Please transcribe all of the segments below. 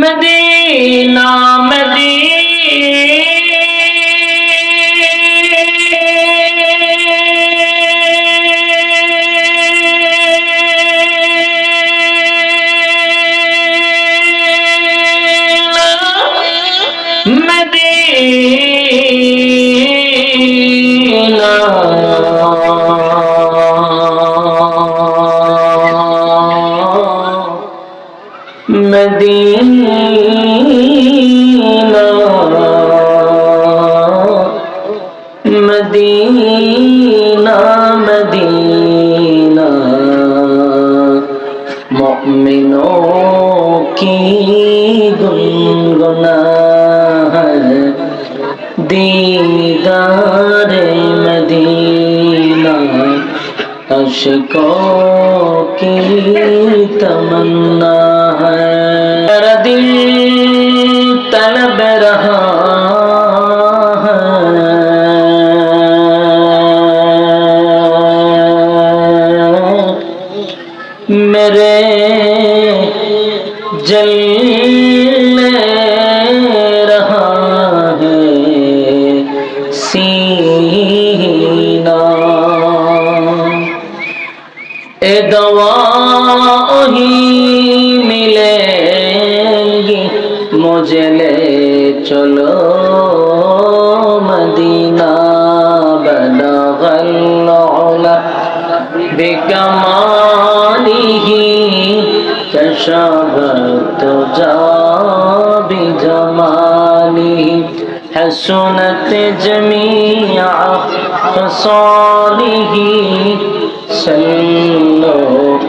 Medina Medina. دیدار مدینہ اشکوں کی تمنا بكماله كشفت جا بجماله حسنت جميع خصاله صلوا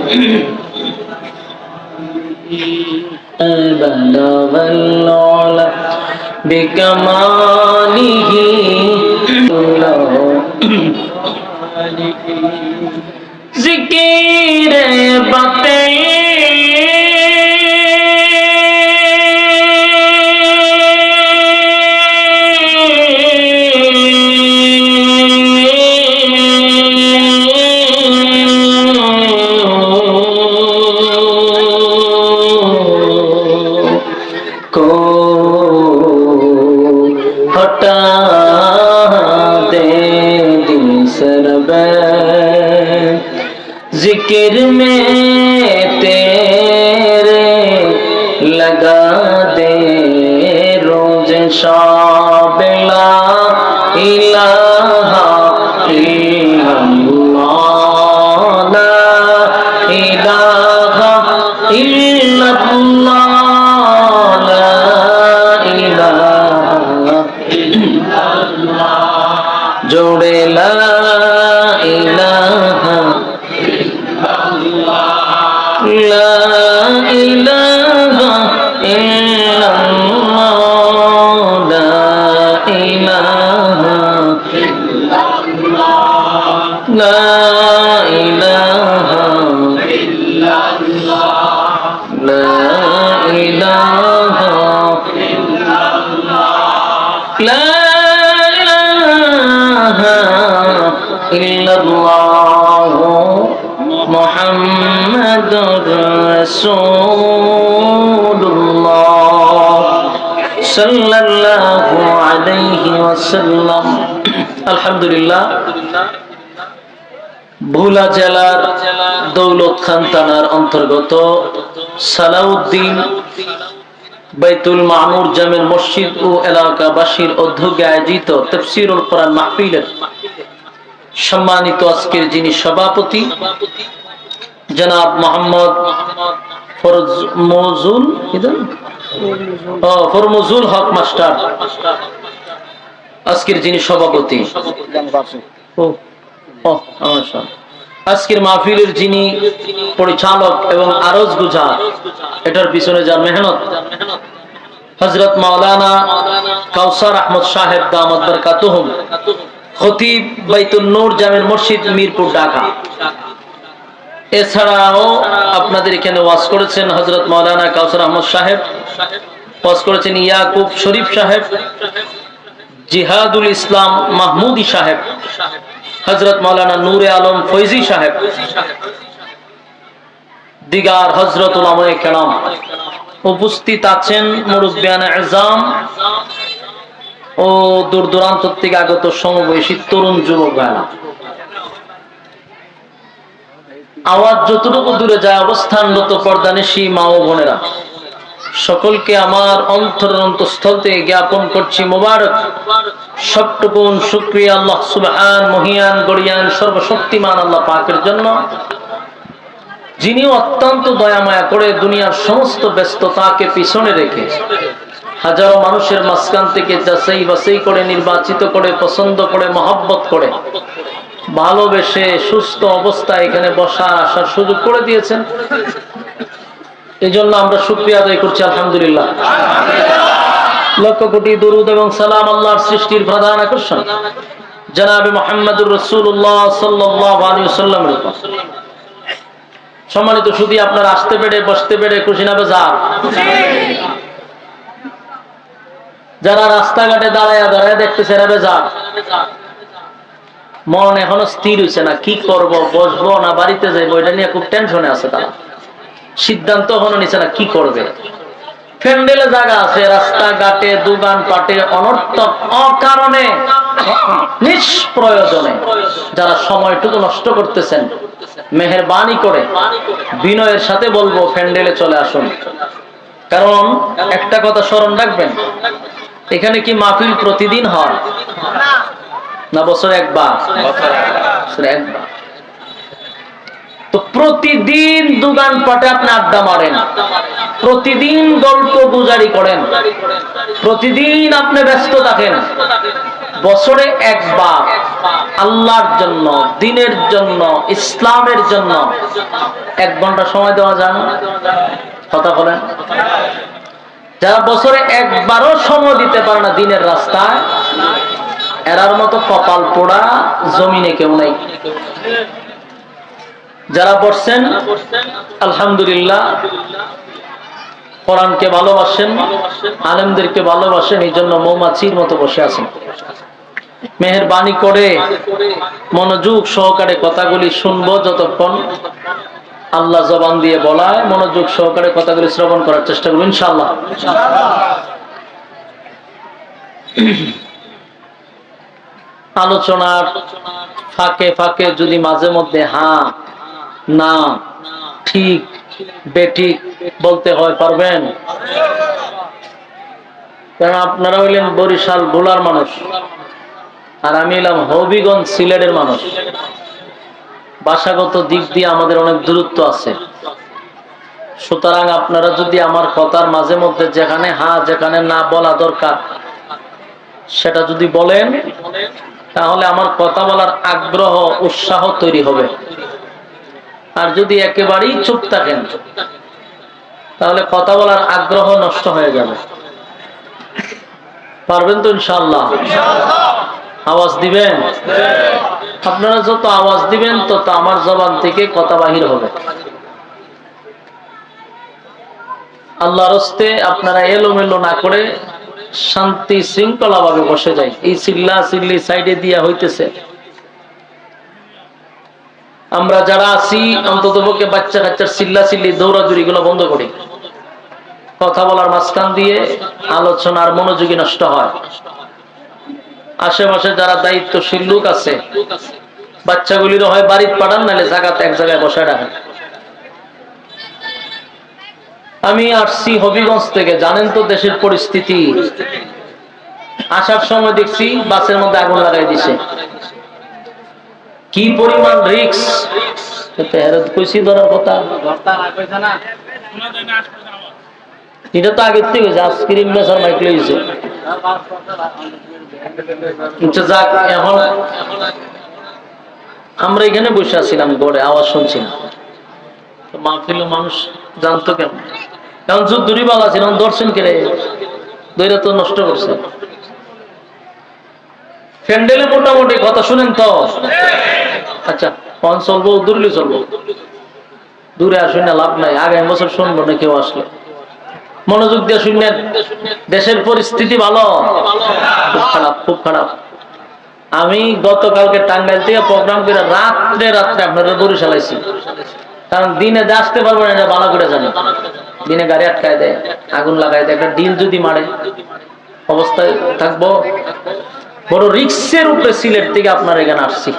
إله رسول الله صلى الله عليه وسلم الحمد لله ভোলা জেলার দৌলত খান থানার অন্তর্গত সালাউদ্দিন বাইতুল মামুর জামের মসজিদ ও এলাকাবাসীর উদ্যোগে আয়োজিত তফসিরুল কোরআন মাহফিলের সম্মানিত আজকের যিনি সভাপতি জনাব মোহাম্মদ ফরমজুল হক মাস্টার। আজকের যিনি সভাপতি। আজকের মাহফিলের যিনি পরিচালক এবং আরজ গুজার, এটার পিছনে যার মেহনত হজরত মাওলানা কাউসার আহমদ সাহেব দামদ বরকাতুহুম, খতিব বাইতুল নূর জামের মসজিদ মিরপুর, ঢাকা। এছাড়াও আপনাদের এখানে ওয়াজ করেছেন হজরত মাওলানা কাউসার আহমদ সাহেব, ওয়াজ করেছেন ইয়াকুব শরীফ সাহেব, জিহাদুল ইসলাম মাহমুদি সাহেব হজরত মাওলানা নূরে আলম ফৈজি সাহেব, দিগার হজরত কেরাম উপস্থিত আছেন মুরব্বিয়ান আজম ও দূর দূরান্ত থেকে আগত সমবয়সী তরুণ যুবক ভাইরা। আওয়াজ যতটুকু দূরে যায় অবস্থানরত পর্দানিশী মা ও বোনেরা। সকলকে আমার অন্তর অন্তঃস্থল থেকে জ্ঞাপন করছি, মোবারক। সবটুকুন শুক্রিয়া আল্লাহ সুবহান, মহিয়ান, গড়িয়ান, সর্বশক্তিমান আল্লাহ পাকের জন্য। যিনি অত্যন্ত দয়ামায়া করে দুনিয়ার সমস্ত ব্যস্ততাকে পিছনে রেখে হাজারো মানুষের মাঝখান থেকে যাচাই বাছাই করে, নির্বাচিত করে, পছন্দ করে, মহব্বত করে ভালোবেসে সুস্থ অবস্থায় এখানে বসা আসার সুযোগ করে দিয়েছেন। এই জন্য আমরা শুক্রিয়া আদায় করছি, আলহামদুলিল্লাহ। লক্ষ কোটি দরুদ এবং সালাম আল্লাহর সৃষ্টির প্রধান আকর্ষণ। জনাবে মোহাম্মদুর রসুল্লাহ সাল্লামের সম্মানিত শুধু আপনার আসতে পেরে, বসতে পেরে খুশি না বেজার? যারা রাস্তাঘাটে দাঁড়ায় দাঁড়ায় দেখতেছে এরা বেজার? মন এখনও স্থির হয়েছে না, কি করব, বসবো না, বাড়িতে যাইবো, এটা নিয়ে খুব টেনশনে আছে তারা। সিদ্ধান্ত এখনও নিচ্ছে না কি করবে। ফ্যান্ডেলে জায়গা আছে, রাস্তাঘাটে দোকান পাটে অনর্থক, অকারণে, নিষ্প্রয়োজনে। যারা সময়টুকু নষ্ট করতেছেন, মেহরবানি করে, বিনয়ের সাথে বলব ফ্যান্ডেলে চলে আসুন। কারণ একটা কথা স্মরণ রাখবেন, এখানে কি মাহফিল প্রতিদিন হয়? না বছর একবার। বছরে একবার। তো প্রতিদিন দোকান পাটে আপনি আড্ডা মারেন। প্রতিদিন গল্প গুজারি করেন। প্রতিদিন আপনি ব্যস্ত থাকেন। বছরে একবার। আল্লাহর জন্য দিনের জন্য ইসলামের জন্য। এক ঘণ্টা সময় দেওয়া যায় না? কথা বলেন। যারা বছরে একবারও সময় দিতে পারে না দিনের রাস্তায় এরার মতো কপাল পোড়া জমিনে কেউ নাই। যারা পড়ছেন আলহামদুলিল্লাহ, কোরআনকে ভালোবাসেন, আলেমদেরকে ভালোবাসেন, এই জন্য মৌমাছির মতো বসে আছেন। মেহরবানি করে, মনোযোগ সহকারে কথাগুলি শুনব যতক্ষণ আল্লাহ জবান দিয়ে বলায়, মনোযোগ সহকারে কথাগুলি শ্রবণ করার চেষ্টা করব ইনশাল্লাহ আলোচনার ফাঁকে ফাঁকে যদি মাঝে মধ্যে হ্যাঁ না, ঠিক, বেঠিক বলতে হয়, পারবেন? কারণ আপনারা হইলেন বরিশাল ভোলার মানুষ, আর আমি এলাম হবিগঞ্জ সিলেটের মানুষ। ভাষাগত দিক দিয়ে আমাদের অনেক দূরত্ব আছে। সুতরাং আপনারা যদি আমার কথার মাঝে মধ্যে যেখানে হা, যেখানে না বলা দরকার, সেটা যদি বলেন তাহলে আমার কথা বলার আগ্রহ, উৎসাহ তৈরি হবে। আর যদি একেবারেই চুপ থাকেন, তাহলে কথা বলার আগ্রহ নষ্ট হয়ে যাবে। পারবেন তো ইনশাল্লাহ আওয়াজ দিবেন? আপনারা যত আওয়াজ দিবেন, তত আমার জবান থেকে কথা বাহির হবে। আল্লাহ রস্তে আপনারা এলোমেলো না করে শান্তি শৃঙ্খলা ভাবে বসে যায়। এই চিল্লা চিল্লি সাইডে দিয়া হইতেছে। আমরা যারা আছি, অন্তত পক্ষে বাচ্চা কাচ্চার চিল্লা চিল্লি দৌড়াদৌড়ি গুলো বন্ধ করি। কথা বলার মাঝখান দিয়ে আলোচনার মনোযোগী নষ্ট হয়। আশেপাশে যারা দায়িত্বশীল লোক আছে, বাচ্চাগুলিরও হয় বাড়িতে পাঠান, নাহলে জায়গাতে এক জায়গায় বসায় রাখেন। আমি আসছি হবিগঞ্জ থেকে জানেন তো দেশের পরিস্থিতি? আসার সময় দেখছি বাসের মধ্যে আগুন লাগাই দিছে। কি পরিমাণ রিক্স কইছি ধরার কথা। এটা তো আগের থেকে হয়েছে বেচার মাইক আচ্ছা, আমরা এখানে বসে আছিলাম গড়ে আওয়াজ শুনছি না। তো মাহফিল মানুষ জানতো কেন এখন যুদ্ধরি বালা ছিল দর্শন কেড়ে দইরা তো নষ্ট করছে। প্যান্ডেলে মোটামুটি কথা শুনেন তো? আচ্ছা কন চলবো, দূরলে চলবো? দূরে আসুন না, লাভ নাই, আগামী বছর শুনব না কেউ আসলে। মনোযোগ দিয়ে শুনলেন দেশের পরিস্থিতি ভালো? খুব খারাপ খুব খারাপ। আমি গতকালকে টাঙ্গাইল থেকে প্রোগ্রাম করে রাত্রে রাত্রে আপনারা বরিশাল আইছি কারণ দিনে আসতে পারব না, এটা ভালো করে জানি। দিনে গাড়ি আটকায় দেয়, আগুন লাগায় দেয়, একটা ডিল যদি মারে, অবস্থায় থাকব। বড় রিক্সের উপরে সিলেট থেকে আপনার এখানে আসছি।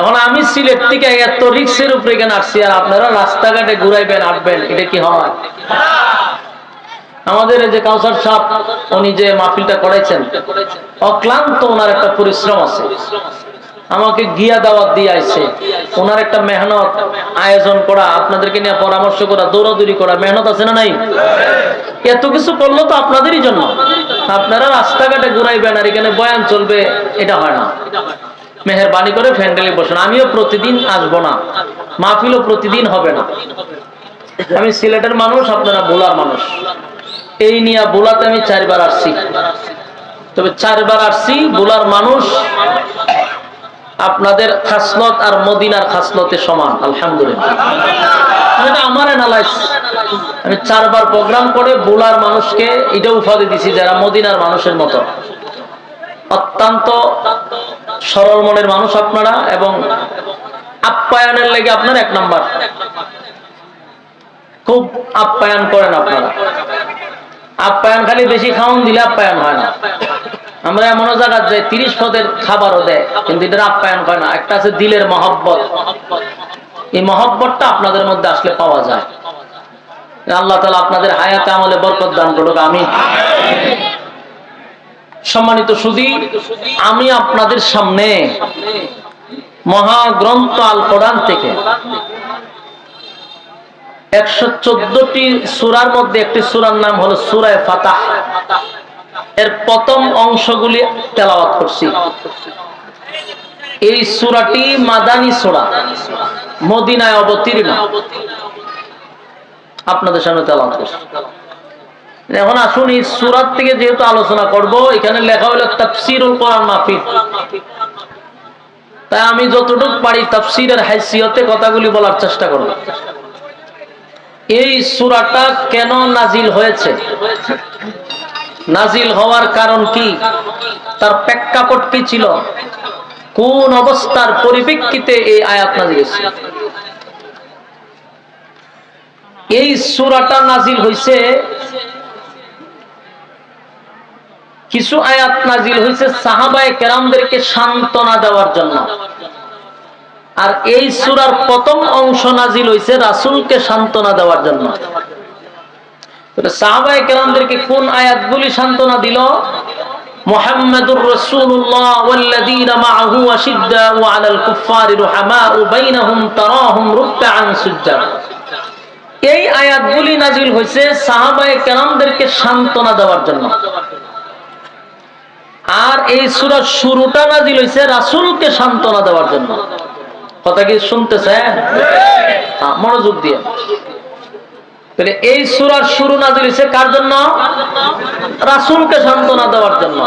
এখন আমি সিলেট থেকে এত রিক্সের উপরে এখানে আসছি, আর আপনারা রাস্তাঘাটে ঘুরাইবেন আসবেন এটা কি হয়? আমাদের যে কাউসার সাহ উনি যে মাহফিলটা করেছেন অক্লান্ত ওনার একটা পরিশ্রম আছে। আমাকে গিয়া দাওয়াত দিয়ে আসছে ওনার একটা মেহনত আয়োজন করা, আপনাদেরকে নিয়ে পরামর্শ করা, দৌড়াদৌড়ি করা, মেহনত আছে না নাই? এত কিছু করল তো আপনাদেরই জন্য। আপনারা রাস্তাঘাটে ঘুরাইবেন আর এখানে বয়ান চলবে, এটা হয় না। মেহরবানি করে ফ্যান্ডেলে বসেন। আমিও প্রতিদিন আসব না। মাহফিলও প্রতিদিন হবে না। আমি সিলেটের মানুষ, আপনারা বোলার মানুষ। এই নিয়ে বোলাতে আমি চারবার আসছি। তবে চারবার আসছি বোলার মানুষ আপনাদের খাসলত আর মদিনার খাসলতে সমান, আলহামদুলিল্লাহ। আমার আমি চারবার প্রোগ্রাম করে বোলার মানুষকে এটা উপাধি দিছি যারা মদিনার মানুষের মতো। অত্যন্ত সরল মনের মানুষ আপনারা এবং আপ্যায়নের লেগে আপনার এক নাম্বার। খুব আপ্যায়ন করেন আপনারা। আপ্যায়ন খালি বেশি খাওয়ান দিলে আপ্যায়ন হয় না। আমরা এমন জায়গা যাই তিরিশ পদের খাবারও দেয়, কিন্তু এটার আপ্যায়ন হয় না। একটা আছে দিলের মহব্বত। এই মহব্বতটা আপনাদের মধ্যে আসলে পাওয়া যায়। আল্লাহ তালা আপনাদের হায়াতে আমলে বরকত দান করুক আমি সম্মানিত সুদী আমি আপনাদের সামনে মহাগ্রন্থ আল কোরআন থেকে একশো চোদ্দটি সুরার মধ্যে একটি সুরার নাম হলো সুরায় ফাতাহ। এর প্রথম অংশগুলি তেলাওয়াত করছি। এই সুরাটি মাদানী সুরা, মদিনায় অবতীর্ণ। আপনাদের সামনে তেলাওয়াত করছি। এখন আসুন এই সুরাত থেকে যেহেতু আলোচনা করব, এখানে লেখা হলো তাফসিরুল কোরআন মাহফিল। তাই আমি যতটুকু পারি তাফসিরের হাইসিয়তে কথাগুলি বলার চেষ্টা করব। এই সুরাটা কেন নাজিল হয়েছে? নাজিল হওয়ার কারণ কি? তার প্রেক্ষাপট কি ছিল? কোন অবস্থার পরিপ্রেক্ষিতে এই আয়াত নাজিল হয়েছে? এই সুরাটা নাজিল হয়েছে, কিছু আয়াত নাজিল হয়েছে সাহাবায়ে কেরামদেরকে সান্ত্বনা দেওয়ার জন্য। আর এই সুরার প্রথম অংশ নাজিল হয়েছে রাসুলকে সান্ত্বনা দেওয়ার জন্য। সাহাবায়ে কেরামদেরকে সান্ত্বনা দিল? দেওয়ার জন্য। আর এই সুরার শুরুটা নাজিল হয়েছে রাসুলকে সান্ত্বনা দেওয়ার জন্য। কথা কি শুনতেছেন? হ্যাঁ, মনোযোগ দিয়ে। তাহলে এই সুরার শুরু নাজিল হয়েছে কার জন্য? রাসুলকে সান্ত্বনা দেওয়ার জন্য।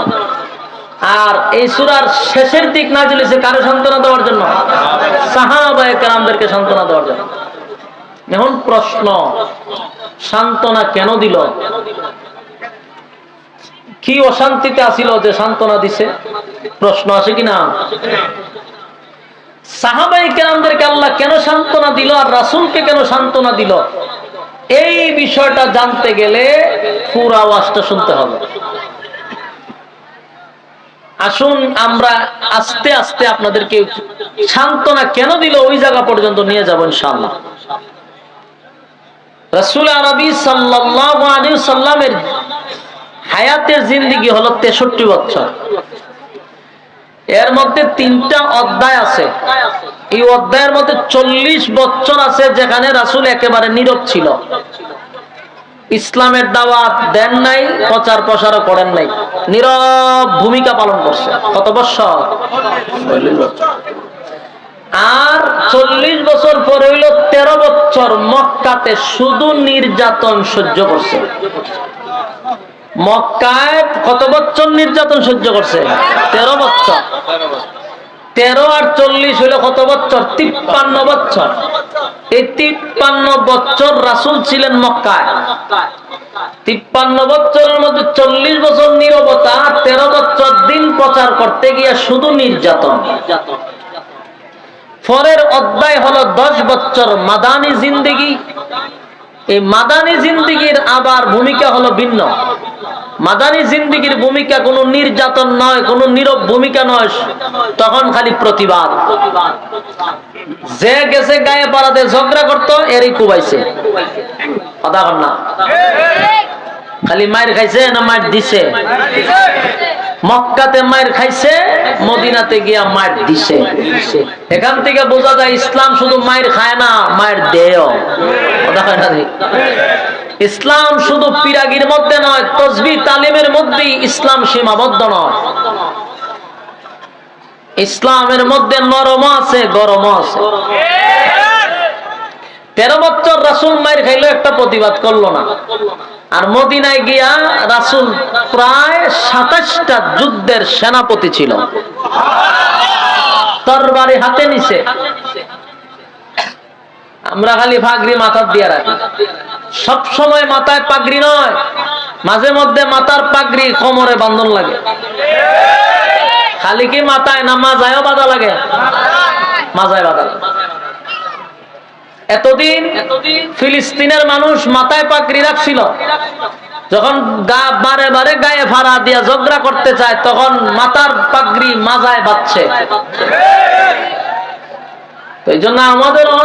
আর এই সুরার শেষের দিক নাজিল হয়েছে কারে সান্ত্বনা দেওয়ার জন্য? সাহাবায়ে সান্ত্বনা দেওয়ার জন্য। এখন প্রশ্ন, সান্ত্বনা কেন দিল? কি অশান্তিতে আসিল যে সান্ত্বনা দিছে? প্রশ্ন আসে কিনা? সাহাবাই কেরামদেরকে আল্লাহ কেন সান্ত্বনা দিল আর রাসুলকে কেন সান্ত্বনা দিল? এই বিষয়টা জানতে গেলে পুরো আওয়াজটা শুনতে হবে। আসুন আমরা আস্তে আস্তে আপনাদেরকে সান্ত্বনা কেন দিল ওই জায়গা পর্যন্ত নিয়ে যাব ইনশাল্লাহ রসুল আরবি সাল্লাহ সাল্লামের হায়াতের জিন্দিগি হলো তেষট্টি বছর। এর মধ্যে তিনটা অধ্যায় আছে। এই অধ্যায়ের মধ্যে চল্লিশ বছর আছে যেখানে রাসুল একেবারে নীরব ছিল। ইসলামের দাওয়াত দেন নাই, প্রচার প্রসারও করেন নাই। নীরব ভূমিকা পালন করছে। কত বছর? আর চল্লিশ বছর পর হইল তেরো বছর মক্কাতে শুধু নির্যাতন সহ্য করছে। মক্কায় কত বছর নির্যাতন সহ্য করছে? তেরো বছর। তেরো আর চল্লিশ হইল কত বছর? তিপ্পান্ন বছর। এই তিপ্পান্ন বছর রাসুল ছিলেন মক্কায়। তিপ্পান্ন বছরের মধ্যে চল্লিশ বছর নিরবতা, তেরো বছর দিন প্রচার করতে গিয়ে শুধু নির্যাতন। পরের অধ্যায় হলো দশ বছর মাদানি জিন্দিগি। এই মাদানী জিন্দিগির আবার ভূমিকা হলো ভিন্ন। মাদানী জিন্দিগির ভূমিকা কোনো নির্যাতন নয়, কোনো নীরব ভূমিকা নয়, তখন খালি প্রতিবাদ। যে গেছে গায়ে পাড়াতে ঝগড়া করতো, এরই কুবাইছে। কথা না। খালি মায়ের খাইছে না মায়ের দিছে? মক্কাতে মায়ের খাইছে, মদিনাতে গিয়া মায়ের দিছে। এখান থেকে বোঝা যায় ইসলাম শুধু মায়ের খায় না, মায়ের দেয়? ইসলাম শুধু পিরাগির মধ্যে নয়, তসবি তালিমের মধ্যেই ইসলাম সীমাবদ্ধ নয়। ইসলামের মধ্যে নরম আছে গরম আছে। তেরো বছর রাসুল মায়ের খাইলো একটা প্রতিবাদ করল না। আর মদিনায় গিয়া রাসুল প্রায় সাতাশটা যুদ্ধের সেনাপতি ছিল। তরবারি হাতে নিছে। আমরা খালি ফাগরি মাথার দিয়ে রাখি। সব সময় মাথায় পাগড়ি নয়, মাঝে মধ্যে মাথার পাগড়ি কোমরে বান্ধন লাগে। খালি কি মাথায় না মাজায়ও বাধা লাগে? মাজায় বাধা লাগে। এতদিন ফিলিস্তিনের মানুষ মাথায় পাগড়ি রাখছিল যখন গা বারে বারে গায়ে ভাড়া দিয়া ঝগড়া করতে চায়, তখন মাথার পাগড়ি মাজায় বাচ্ছে তো এই জন্য আমাদেরও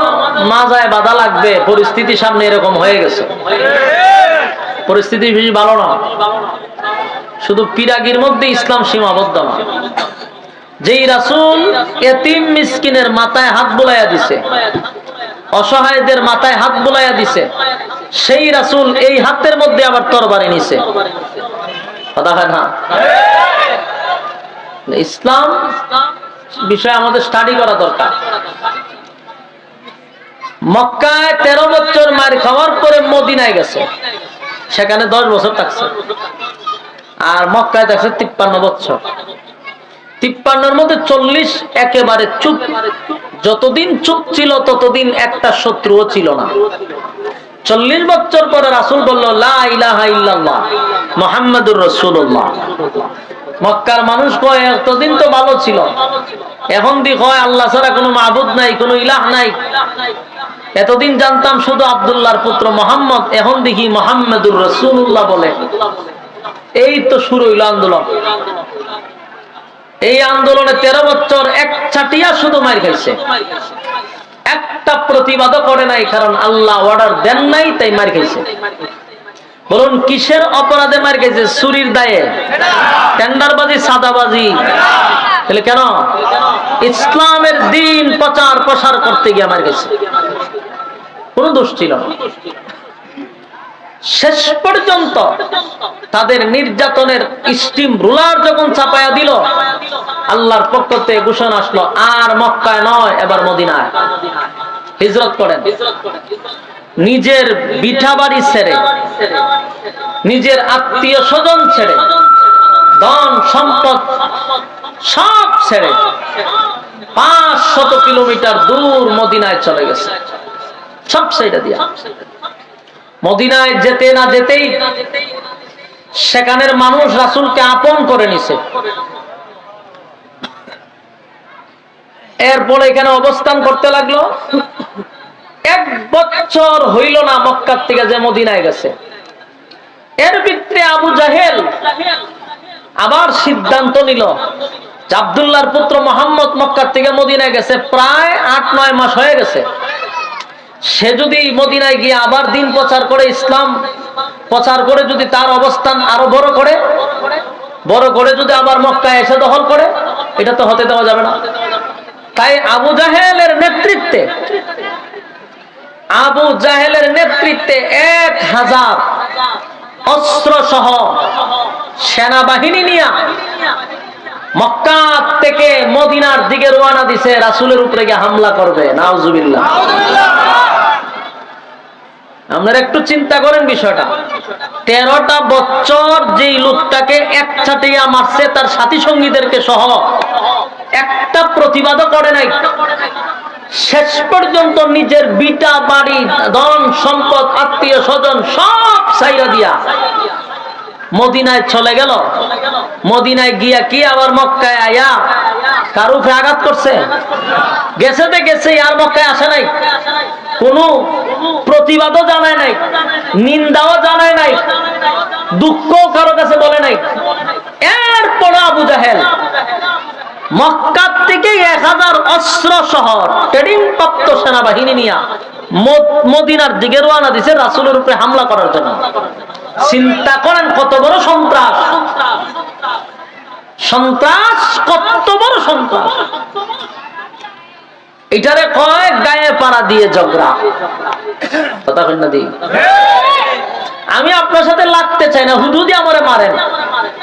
মাজায় বাধা লাগবে। পরিস্থিতি সামনে এরকম হয়ে গেছে। পরিস্থিতি বেশি ভালো না। শুধু পিরাগির মধ্যে ইসলাম সীমাবদ্ধ না। যেই রাসুল এতিম মিসকিনের মাথায় হাত বুলাইয়া দিছে অসহায়দের মাথায় হাত বুলাইয়া দিছে। সেই রাসুল এই হাতের মধ্যে আবার তরবারি নিছে। কথা হয় না? ইসলাম বিষয়ে আমাদের স্টাডি করা দরকার। মক্কায় তেরো বছর মার খাওয়ার পরে মদিনায় গেছে। সেখানে দশ বছর থাকছে। আর মক্কায় থাকছে তিপ্পান্ন বছর। তিপ্পান্নর মধ্যে চল্লিশ একেবারে চুপ। যতদিন চুপ ছিল, ততদিন একটা শত্রুও ছিল না। চল্লিশ বছর পরে রাসুল বলল মোহাম্মদুর রসুল্লাহ মক্কার মানুষ কয় এতদিন তো ভালো ছিল। এখন দি কয় আল্লাহ ছাড়া কোনো মাহবুদ নাই, কোনো ইলাহ নাই। এতদিন জানতাম শুধু আবদুল্লাহর পুত্র মোহাম্মদ, এখন দেখি মোহাম্মদুর রসুল্লাহ বলে। এই তো শুরু হইল আন্দোলন। এই আন্দোলনে তেরো বছর এক ছাটিয়া শুধু মার খাইছে। একটা প্রতিবাদও করে নাই, কারণ আল্লাহ অর্ডার দেন নাই, তাই মার খাইছে। বলুন, কিসের অপরাধে মার খাইছে? চুরির দায়ে? টেন্ডারবাজি, সাদাবাজি? তাহলে কেন? ইসলামের দিন প্রচার প্রসার করতে গিয়ে মার গেছে কোন দোষ ছিল না। শেষ পর্যন্ত তাদের নির্যাতনের স্টিম রুলার যখন চাপায়া দিল, আল্লাহর পক্ষ থেকে ঘোষণা আসলো, আর মক্কায় নয়, এবার মদিনায়। হিজরত করেন। নিজের বিঠা বাড়ি ছেড়ে, নিজের আত্মীয় স্বজন ছেড়ে, ধন সম্পদ সব ছেড়ে পাঁচ শত কিলোমিটার দূর মদিনায় চলে গেছে। সব সেইটা দিয়া। মদিনায় যেতে না যেতেই সেখানের মানুষ রাসুলকে আপন করে নিছে। এরপরে এখানে অবস্থান করতে লাগল। এক বছর হইল না মক্কার থেকে যে মদিনায় গেছে। এর ভিতরে আবু জাহেল আবার সিদ্ধান্ত নিল যে আবদুল্লাহর পুত্র মোহাম্মদ মক্কার থেকে মদিনায় গেছে, প্রায় আট নয় মাস হয়ে গেছে। সে যদি মদিনায় গিয়ে আবার দিন প্রচার করে, ইসলাম প্রচার করে, যদি তার অবস্থান আরও বড় করে বড় করে যদি আবার মক্কায় এসে দখল করে, এটা তো হতে দেওয়া যাবে না। তাই আবু জাহেলের নেতৃত্বে, আবু জাহেলের নেতৃত্বে এক হাজার অস্ত্র সহ সেনাবাহিনী নিয়ে মক্কা থেকে মদিনার দিকে রোয়ানা দিছে, রাসুলের উপরে গিয়ে হামলা করবে। নাউজুবিল্লাহ। আপনারা একটু চিন্তা করেন বিষয়টা। তেরোটা বছর যেই লোকটাকে এক ছাটিয়া মারছে, তার সাথী সঙ্গীদেরকে সহ একটা প্রতিবাদও করে নাই। শেষ পর্যন্ত নিজের বিটা, বাড়ি, ধন, সম্পদ, আত্মীয় স্বজন সব সাইরা দিয়া মদিনায় চলে গেল। মদিনায় গিয়া কি আবার মক্কায় আয়া? কারুফে আঘাত করছে? গেছে তো গেছে আর মক্কায় আসে নাই। কোন প্রতিবাদও জানায় নাই, নিন্দাও জানায় নাই দুঃখ কারও কাছে বলে নাই। এরপর আবু জাহেল মক্কা থেকে এক হাজার অস্ত্র শহর ট্রেডিং প্রাপ্ত সেনাবাহিনী নিয়ে মদ- মদিনার দিকে রওনা দিছে রাসুলের উপরে হামলা করার জন্য। চিন্তা করেন কত বড় সন্ত্রাস। সন্ত্রাস কত বড় সন্ত্রাস। এটারে কয়, গায়ে পাড়া দিয়ে ঝগড়া। কথা কই না দিই আমি আপনার সাথে লাগতে চাই না হুদুদি আমারে মারেন।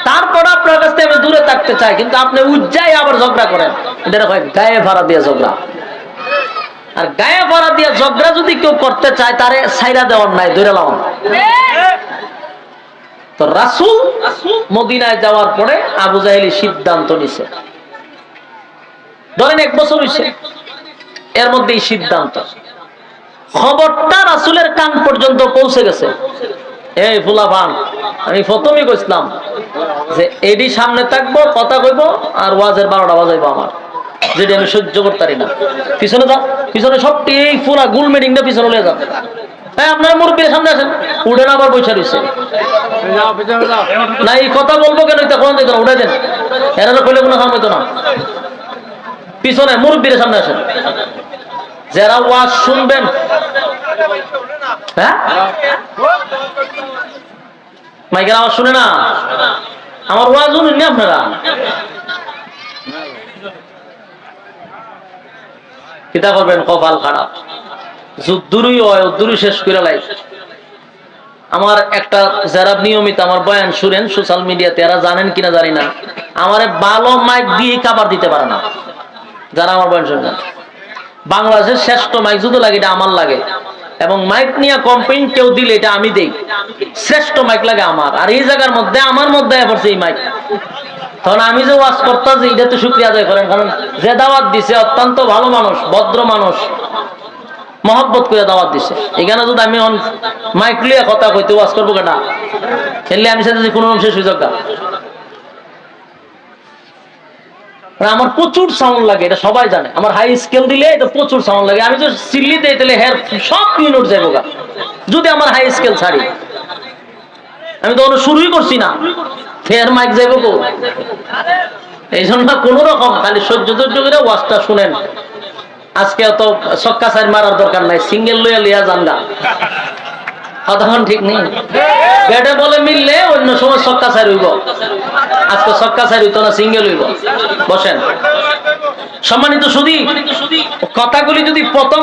তারপর আপনার কাছ থেকে আমি দূরে থাকতে চাই, কিন্তু আপনি উজ্জাই আবার ঝগড়া করেন। এটা হয় গায়ে ভাড়া দিয়ে ঝগড়া। আর গায়ে ভাড়া দিয়ে ঝগড়া যদি কেউ করতে চায়, তারে সাইরা দেওয়ার নাই, ধরে লাও তো রাসুল মদিনায় যাওয়ার পরে আবু জাহেলি সিদ্ধান্ত নিছে। ধরেন এক বছর হয়েছে এর মধ্যে সিদ্ধান্ত। খবরটা রাসুলের কান পর্যন্ত পৌঁছে গেছে। এই ফুলাফান, আমি প্রথমেই কইছিলাম যে এডি সামনে থাকব, কথা কইব, আর ওয়াজের বারোটা বাজাইবো আমার। যেটা আমি সহ্য করতে পারি না। পিছনে যাও পিছনে সবটি এই পুরা গুল মিটিংটা পিছনে লয়ে যাও হ্যাঁ আপনারা মুরব্বীর সামনে আসেন উঠে না আবার বৈশা রয়েছে না, এই কথা বলব কেন? কোন দিত না উঠে দেন। এরা কোনো কাম হইতো না। পিছনে মুরব্বীর সামনে আসেন। যারা ওয়াজ শুনবেন। হ্যাঁ? মাইকের আওয়াজ শুনে না? আমার ওয়াজ শুনুন না আপনারা? কিতা করবেন? কপাল খারাপ। যুদ্ধরই হয় উদ্দুরই শেষ করে লাই। আমার একটা, যারা নিয়মিত আমার বয়ান শুনেন সোশ্যাল মিডিয়াতে এরা জানেন কিনা জানি না। আমারে ভালো মাইক দিয়ে কাবার দিতে পারে না। যারা আমার শুনেন বাংলাদেশের শ্রেষ্ঠ মাইক যদি লাগে, এটা আমার লাগে। এবং মাইক নিয়ে কমপ্লেন কেউ দিলে এটা আমি দেই। শ্রেষ্ঠ মাইক লাগে আমার। আর এই জায়গার মধ্যে, আমার মধ্যে পড়ছে এই মাইক তখন আমি যে ওয়াজ করতাম যে এটা তো শুক্রিয়া আদায় করেন, কারণ যে দাওয়াত দিছে, অত্যন্ত ভালো মানুষ, ভদ্র মানুষ, মহব্বত করে দাওয়াত দিছে। এখানে যদি আমি মাইক লিয়ে কথা কইতে ওয়াজ করব কেটা? এলে আমি সাথে কোনো অংশে সুযোগ না। আর আমার প্রচুর সাউন্ড লাগে, এটা সবাই জানে। আমার হাই স্কেল দিলে এটা প্রচুর সাউন্ড লাগে। আমি যদি সিল্লি দিই তাহলে হেয়ার সব ইউনিট যাব গা। যদি আমার হাই স্কেল ছাড়ি। আমি তো শুরুই করছি না। ফের মাইক যাইব কো? এই জন্য কোন রকম, খালি সহ্য ধৈর্য করে ওয়াজটা শুনেন। আজকে অত সক্কা সাইড মারার দরকার নাই। সিঙ্গেল লইয়া লিয়া জানগা সাধারণ ঠিক নেই। ব্যাটে বলে মিললে অন্য সময় সক্কা সাইড হইব। আজকে সক্কা সাইড হইতো না সিঙ্গেল হইব। বসেন। সম্মানিত সুদী কথাগুলি যদি প্রথম,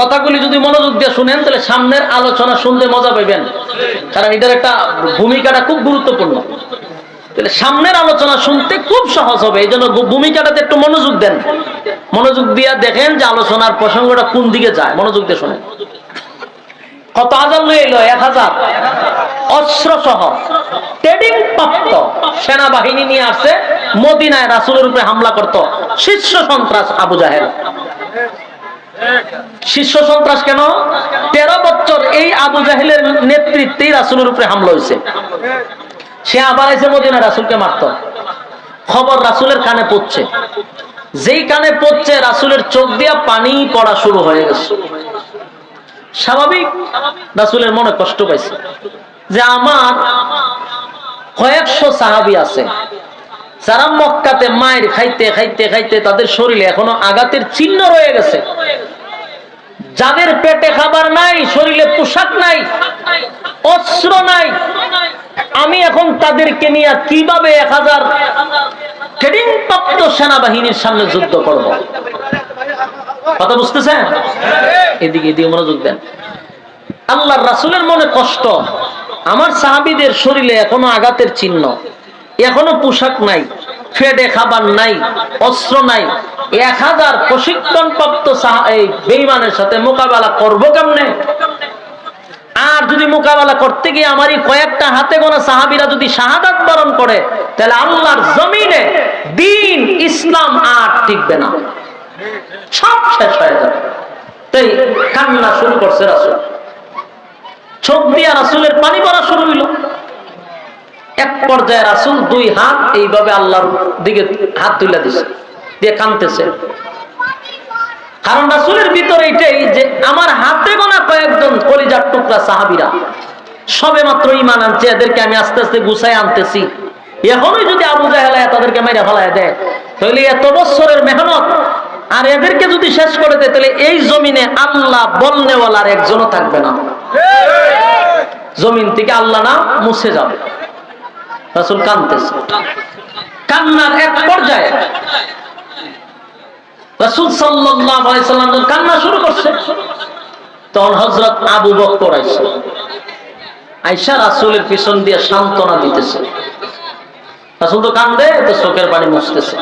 কথাগুলি যদি মনোযোগ দিয়ে শুনেন, তাহলে সামনের আলোচনা শুনতে মজা পাইবেন। কারণ এটার একটা ভূমিকাটা খুব গুরুত্বপূর্ণ। তাহলে সামনের আলোচনা শুনতে খুব সহজ হবে, এই জন্য ভূমিকাটাতে একটু মনোযোগ দেন। মনোযোগ দিয়ে দেখেন যে আলোচনার প্রসঙ্গটা কোন দিকে যায়। মনোযোগ দিয়ে শোনেন। কত হাজার লই এলো? এক হাজার। অস্ত্র সহ ট্রেডিং প্রাপ্ত। সেনাবাহিনী নিয়ে আসছে মদিনায় রাসুলের উপরে হামলা করত। শীর্ষ সন্ত্রাস আবু জাহেল। শীর্ষ সন্ত্রাস কেন? তেরো বছর এই আবু জাহেলের নেতৃত্বেই রাসুলের উপরে হামলা হয়েছে। সে আবার এসে মদিনা রাসুলকে মারত। খবর রাসুলের কানে পড়ছে। যেই কানে পড়ছে, রাসুলের চোখ দিয়া পানি পড়া শুরু হয়ে গেছে। স্বাভাবিক, রাসুলের মনে কষ্ট পাইছে। যে আমার কয়েকশো সাহাবি আছে, যারা মক্কাতে মায়ের খাইতে খাইতে খাইতে তাদের শরীরে এখনও আঘাতের চিহ্ন রয়ে গেছে। যাদের পেটে খাবার নাই, শরীরে পোশাক নাই, অস্ত্র নাই, আমি এখন তাদেরকে নিয়ে কীভাবে এক হাজার সেনাবাহিনীর সামনে যুদ্ধ করব? কথা বুঝতেছেন? এদিকে এদিকে মনোযোগ দেন। আল্লাহর রাসুলের মনে কষ্ট। আমার সাহাবিদের শরীরে এখনও আঘাতের চিহ্ন। এখনও পোশাক নাই, ফেডে খাবার নাই, অস্ত্র নাই। এক হাজার প্রশিক্ষণ প্রাপ্ত বেইমানের সাথে মোকাবেলা করব কেমনে? আর যদি মোকাবেলা করতে গিয়ে আমারই কয়েকটা হাতে গোনা সাহাবিরা যদি শাহাদাত বরণ করে, তাহলে আল্লাহর জমিনে দিন ইসলাম আর টিকবে না। সব শেষ হয়ে যাবে। তাই কান্না শুরু করছে রাসুল। চোখ দিয়া রাসুলের পানি পড়া শুরু হইল। এক পর্যায়ে রাসুল দুই হাত এইভাবে আল্লাহর দিকে হাত তুলে দিছে, দিয়ে কানতেছে কারণ রাসূলের ভিতরে এটাই যে আমার হাতে গোনা কয়েকজন কলিজার টুকরা সাহাবীরা, সবে মাত্র ইমান আনছে, এদেরকে আমি আস্তে আস্তে গুছাই আনতেছি। এখনই যদি আবু জাহেলায় তাদেরকে মেরে ফেলায় দেয়, তাহলে এত বছরের মেহনত আর এদেরকে যদি শেষ করে দেয়, তাহলে এই জমিনে আল্লাহ বলনেওয়ালার একজনও থাকবে না। জমিন থেকে আল্লাহ না মুছে যাবে। রাসূল কানতেছে কান্নার এক পর্যায়ে রাসূল সাল্লাম কান্না শুরু করছে, তখন হযরত আবু বকর আইসা। আইসা রাসূলের পিছন দিয়ে সান্ত্বনা দিতেছে। রাসূল তো কান্দে, তো চোখের পানি মুছতেছে।